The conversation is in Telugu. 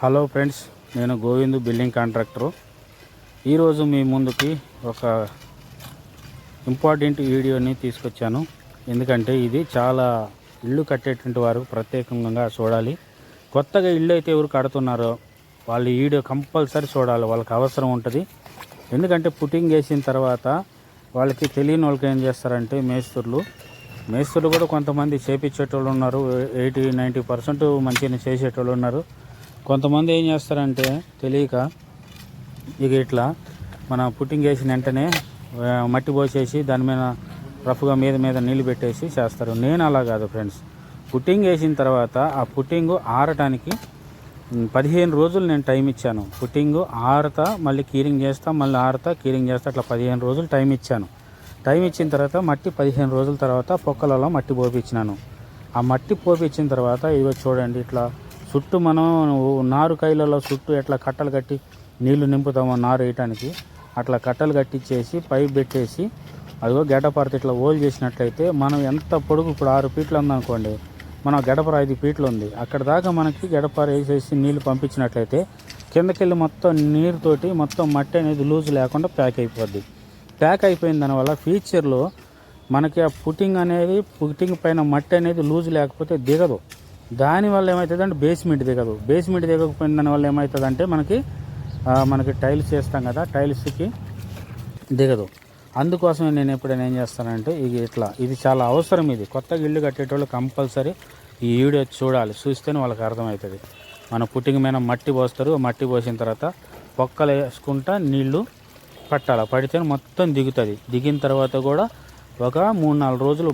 హలో ఫ్రెండ్స్ నేను గోవింద్ బిల్డింగ్ కాంట్రాక్టరు. ఈరోజు మీ ముందుకి ఒక ఇంపార్టెంట్ వీడియోని తీసుకొచ్చాను. ఎందుకంటే ఇది చాలా ఇల్లు కట్టేటువంటి వారు ప్రత్యేకంగా చూడాలి. కొత్తగా ఇల్లు అయితే ఎవరు కడుతున్నారో వాళ్ళు వీడియో కంపల్సరీ చూడాలి వాళ్ళకి అవసరం ఉంటుంది. ఎందుకంటే పుట్టింగ్ వేసిన తర్వాత వాళ్ళకి తెలియని వాళ్ళకి ఏం చేస్తారంటే మేస్త్రులు. మేస్త్రులు కూడా కొంతమంది చేపించేటోళ్ళు ఉన్నారు ఎయిటీ నైంటీ పర్సెంట్ మంచిగా చేసేటోళ్ళు ఉన్నారు. కొంతమంది ఏం చేస్తారంటే తెలియక ఇక ఇట్లా మన పుట్టింగ్ వేసిన వెంటనే మట్టి పోసేసి దాని మీద రఫ్గా మీద మీద నీళ్ళు పెట్టేసి చేస్తారు. నేను అలా కాదు ఫ్రెండ్స్. పుట్టింగ్ వేసిన తర్వాత ఆ పుట్టింగ్ ఆరటానికి పదిహేను రోజులు నేను టైం ఇచ్చాను. పుట్టింగ్ ఆరతా మళ్ళీ కీరింగ్ చేస్తా మళ్ళీ ఆరతా కీరింగ్ చేస్తా అట్లా పదిహేను రోజులు టైం ఇచ్చాను. టైం ఇచ్చిన తర్వాత మట్టి పదిహేను రోజుల తర్వాత పొక్కలలో మట్టి పోపించినాను ఆ మట్టి పోపించిన తర్వాత ఇదిగో చూడండి ఇట్లా చుట్టూ మనం నారు కైలలో చుట్టూ ఎట్లా కట్టలు కట్టి నీళ్ళు నింపుతామో నారు వేయటానికి అట్లా కట్టలు కట్టించేసి పైప్ పెట్టేసి అదిగో గడ్డపారత ఇట్లా ఓల్ చేసినట్లయితే మనం ఎంత పొడుగు ఇప్పుడు ఆరు ఫీట్లు ఉందనుకోండి మన గడపర ఐదు ఫీట్లు ఉంది. అక్కడ దాకా మనకి గడపర వేసేసి నీళ్ళు పంపించినట్లయితే కిందకెళ్ళి మొత్తం నీరుతోటి మొత్తం మట్టి అనేది లూజ్ లేకుండా ప్యాక్ అయిపోద్ది. ప్యాక్ అయిపోయిన దానివల్ల ఫ్యూచర్లో మనకి ఆ పుట్టింగ్ అనేది పుట్టింగ్ పైన మట్టి అనేది లూజ్ లేకపోతే దిగదు. దానివల్ల ఏమవుతుందంటే బేస్మెంట్ దిగదు. బేస్మెంట్ దిగకపోయిన దానివల్ల ఏమవుతుందంటే మనకి మనకి టైల్స్ చేస్తాం కదా టైల్స్కి దిగదు. అందుకోసమే నేను ఎప్పుడైనా ఏం చేస్తానంటే ఇది ఇట్లా ఇది చాలా అవసరం ఇది. కొత్తగా ఇల్లు కట్టేటోళ్ళు కంపల్సరీ ఈ వీడియో చూడాలి. చూస్తేనే వాళ్ళకి అర్థమవుతుంది. మన పుట్టింగ్ మీద మట్టి పోస్తారు. మట్టి పోసిన తర్వాత పొక్కలు వేసుకుంటా నీళ్ళు పట్టాలి. పడితే మొత్తం దిగుతుంది. దిగిన తర్వాత కూడా ఒక మూడు నాలుగు రోజులు